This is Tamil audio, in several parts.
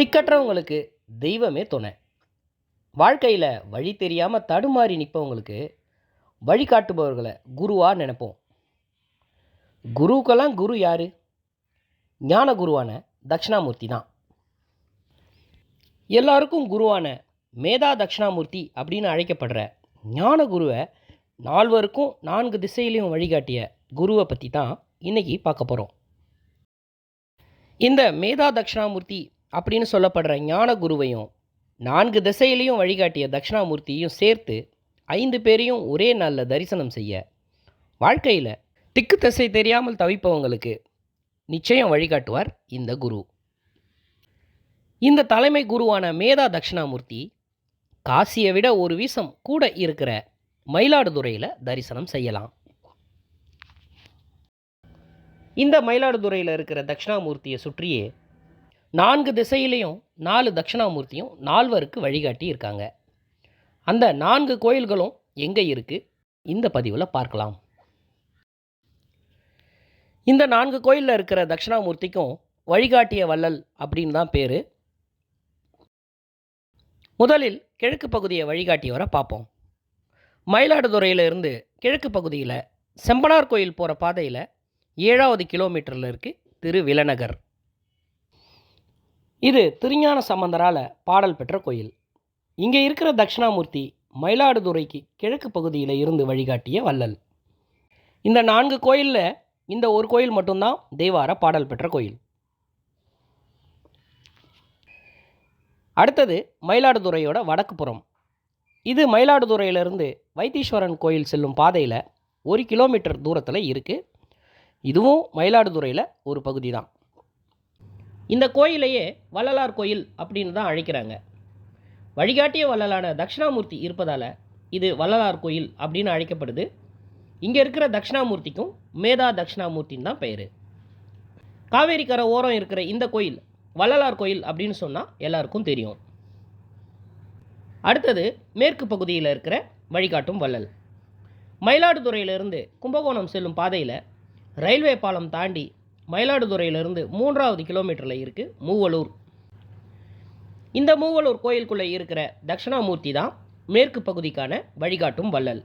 திக்கற்றவங்களுக்கு தெய்வமே துணை. வாழ்க்கையில் வழி தெரியாமல் தடுமாறி நிற்பவங்களுக்கு வழிகாட்டுபவர்களை குருவாக நினைப்போம். குருவுக்கெல்லாம் குரு யார்? ஞான குருவான தட்சிணாமூர்த்தி தான். எல்லாருக்கும் குருவான மேதா தட்சிணாமூர்த்தி அப்படின்னு அழைக்கப்படுற ஞான குருவை நால்வருக்கும் நான்கு திசையிலையும் வழிகாட்டிய குருவை பற்றி தான் இன்றைக்கி பார்க்க போகிறோம் இந்த மேதா தட்சிணாமூர்த்தி அப்படின்னு சொல்லப்படுற ஞான குருவையும் நான்கு திசையிலையும் வழிகாட்டிய தட்சிணாமூர்த்தியையும் சேர்த்து ஐந்து பேரையும் ஒரே நாளில் தரிசனம் செய்ய. வாழ்க்கையில் திக்கு திசை தெரியாமல் தவிப்பவங்களுக்கு நிச்சயம் வழிகாட்டுவார் இந்த குரு. இந்த தலைமை குருவான மேதா தட்சிணாமூர்த்தி காசியை விட ஒரு வீசம் கூட இருக்கிற மயிலாடுதுறையில் தரிசனம் செய்யலாம். இந்த மயிலாடுதுறையில் இருக்கிற தட்சிணாமூர்த்தியை சுற்றியே நான்கு திசையிலையும் நாலு தட்சிணாமூர்த்தியும் நால்வருக்கு வழிகாட்டி இருக்காங்க. அந்த நான்கு கோயில்களும் எங்கே இருக்குது இந்த பதிவில் பார்க்கலாம். இந்த நான்கு கோயிலில் இருக்கிற தட்சிணாமூர்த்திக்கும் வழிகாட்டிய வள்ளல் அப்படின்னு தான் பேர். முதலில் கிழக்கு பகுதியை வழிகாட்டியவரை பார்ப்போம். மயிலாடுதுறையிலிருந்து கிழக்கு பகுதியில் செம்பனார் கோயில் போகிற பாதையில் ஏழாவது கிலோமீட்டரில் இருக்குது திருவிலநகர். இது திருஞான சம்பந்தரால் பாடல் பெற்ற கோயில். இங்கே இருக்கிற தட்சிணாமூர்த்தி மயிலாடுதுறைக்கு கிழக்கு பகுதியில் இருந்து வழிகாட்டிய வள்ளல். இந்த நான்கு கோயிலில் இந்த ஒரு கோயில் மட்டும்தான் தேவார பாடல் பெற்ற கோயில். அடுத்தது மயிலாடுதுறையோட வடக்கு புறம். இது மயிலாடுதுறையிலிருந்து வைத்தீஸ்வரன் கோயில் செல்லும் பாதையில் ஒரு கிலோமீட்டர் தூரத்தில் இருக்குது இதுவும் மயிலாடுதுறையில் ஒரு பகுதி தான் இந்த கோயிலையே வள்ளலார் கோயில் அப்படின்னு தான் அழைக்கிறாங்க. வழிகாட்டிய வள்ளலான தட்சிணாமூர்த்தி இருப்பதால் இது வள்ளலார் கோயில் அப்படின்னு அழைக்கப்படுது. இங்கே இருக்கிற தட்சிணாமூர்த்திக்கும் மேதா தட்சிணாமூர்த்தின்னு தான் பெயர். காவேரி கரை ஓரம் இருக்கிற இந்த கோயில் வள்ளலார் கோயில் அப்படின்னு சொன்னால் எல்லாருக்கும் தெரியும். அடுத்தது மேற்கு பகுதியில் இருக்கிற வழிகாட்டும் வள்ளல். மயிலாடுதுறையிலிருந்து கும்பகோணம் செல்லும் பாதையில் ரயில்வே பாலம் தாண்டி மயிலாடுதுறையிலிருந்து மூன்றாவது கிலோமீட்டரில் இருக்குது மூவலூர். இந்த மூவலூர் கோயிலுக்குள்ளே இருக்கிற தட்சிணாமூர்த்தி தான் மேற்கு பகுதிக்கான வழிகாட்டும் வள்ளல்.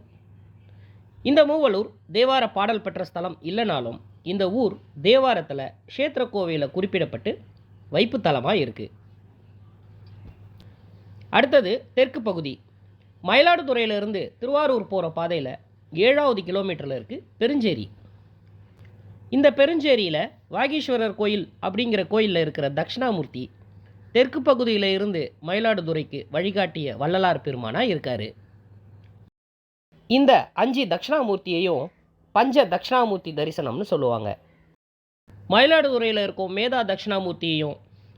இந்த மூவலூர் தேவார பாடல் பெற்ற ஸ்தலம் இல்லைனாலும் இந்த ஊர் தேவாரத்தில் க்ஷேத்திர கோவிலில் குறிப்பிடப்பட்டு வைப்புத்தலமாக இருக்குது அடுத்தது தெற்கு பகுதி. மயிலாடுதுறையிலிருந்து திருவாரூர் போகிற பாதையில் ஏழாவது கிலோமீட்டரில் இருக்குது பெருஞ்சேரி. இந்த பெருஞ்சேரியில் வாகீஸ்வரர் கோயில் அப்படிங்கிற கோயிலில் இருக்கிற தட்சிணாமூர்த்தி தெற்கு பகுதியில் இருந்து மயிலாடுதுறைக்கு வழிகாட்டிய வள்ளலார் பெருமானாக இருக்கார். இந்த அஞ்சு தட்சிணாமூர்த்தியையும் பஞ்ச தட்சிணாமூர்த்தி தரிசனம்னு சொல்லுவாங்க. மயிலாடுதுறையில் இருக்கும் மேதா தட்சிணாமூர்த்தியையும்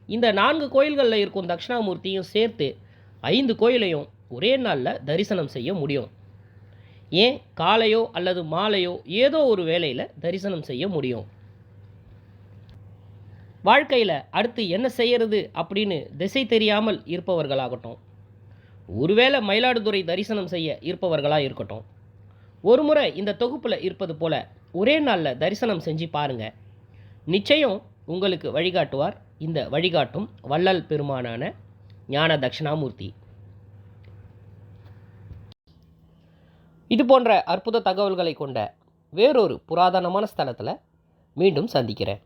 இந்த நான்கு கோயில்களில் இருக்கும் தட்சிணாமூர்த்தியும் சேர்த்து ஐந்து கோயிலையும் ஒரே நாளில் தரிசனம் செய்ய முடியும். ஏன் காலையோ அல்லது மாலையோ ஏதோ ஒரு வேலையில் தரிசனம் செய்ய முடியும்? வாழ்க்கையில் அடுத்து என்ன செய்யறது அப்படின்னு திசை தெரியாமல் இருப்பவர்களாகட்டும். ஒருவேளை மயிலாடுதுறை தரிசனம் செய்ய இருப்பவர்களாக இருக்கட்டும். ஒரு முறை இந்த தொகுப்பில் இருப்பது போல ஒரே நாளில் தரிசனம் செஞ்சு பாருங்கள் நிச்சயம் உங்களுக்கு வழிகாட்டுவார் இந்த வழிகாட்டும் வள்ளல் பெருமானான ஞான தட்சிணாமூர்த்தி இது போன்ற அற்புத தகவல்களை கொண்ட வேறொரு புராதனமான ஸ்தலத்தில் மீண்டும் சந்திக்கிறேன்.